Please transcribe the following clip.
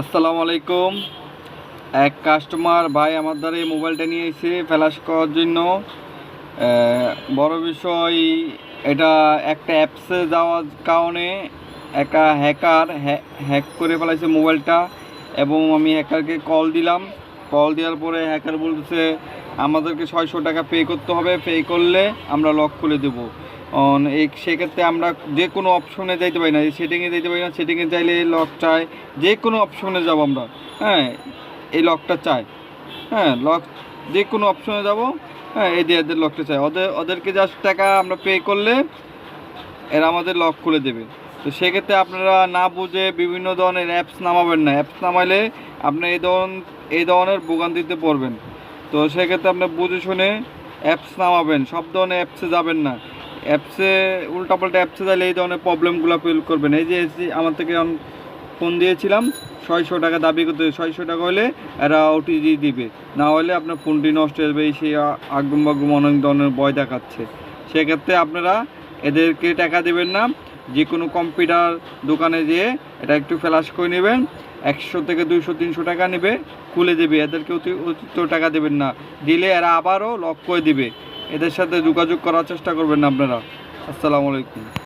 আসসালামু আলাইকুম। এক কাস্টমার ভাই আমার দ্বারা এই মোবাইলটা নিয়ে এসে ফ্ল্যাশ করার জন্য বড় বিষয়, এটা একটা অ্যাপসে যাওয়ার কারণে একটা হ্যাকার হ্যাক করে ফেলাইছে মোবাইলটা এবং আমি হ্যাকারকে কল দিলাম। কল দেওয়ার পরে হ্যাকার বলতেছে, আমাদেরকে ছয়শো টাকা পে করতে হবে। পে করলে আমরা লক খুলে দেবো। সেক্ষেত্রে আমরা যে কোনো অপশনে যাইতে পারি না সেটিংয়ে যাইতে পারি না সেটিংয়ে চাইলে লক চাই, যে কোনো অপশনে যাব আমরা হ্যাঁ এই লকটা চাই হ্যাঁ লক যে কোনো অপশনে যাব হ্যাঁ এই দিয়ে এদের লকটা চাই, ওদের, ওদেরকে জাস্ট টাকা আমরা পে করলে এরা আমাদের লক খুলে দেবে। তো সেক্ষেত্রে আপনারা না বুঝে বিভিন্ন ধরনের অ্যাপস নামাবেন না অ্যাপস নামাইলে আপনি এই ধরন, এই ধরনের ভোগান্তিতে পড়বেন। তো সেক্ষেত্রে আপনি বুঝে শুনে অ্যাপস নামাবেন, সব ধরনের অ্যাপসে যাবেন না। অ্যাপসে উল্টাপাল্টা অ্যাপসে যাইলে এই ধরনের প্রবলেমগুলো ফিল করবেন। এই যে আমার থেকে ফোন দিয়েছিলাম, ছয়শো টাকা দাবি করতে ছয়শো টাকা হলে এরা ওটিজি দিবে। না হলে আপনার ফোনটি নষ্ট হয়ে যাবে, এই সেই আগুম বাগুম অনেক ধরনের ভয় দেখাচ্ছে। সেক্ষেত্রে আপনারা এদেরকে টাকা দেবেন না। যে কোনো কম্পিউটার দোকানে যেয়ে এটা একটু ফ্ল্যাশ করে নেবেন। একশো থেকে দুইশো, তিনশো টাকা নেবে, খুলে দেবে। এদেরকে অতি অতিরিক্ত টাকা দেবেন না। দিলে এরা আবারও লক করে দিবে। এদের সাথে যোগাযোগ করার চেষ্টা করবেন আপনারা। আসসালামু আলাইকুম।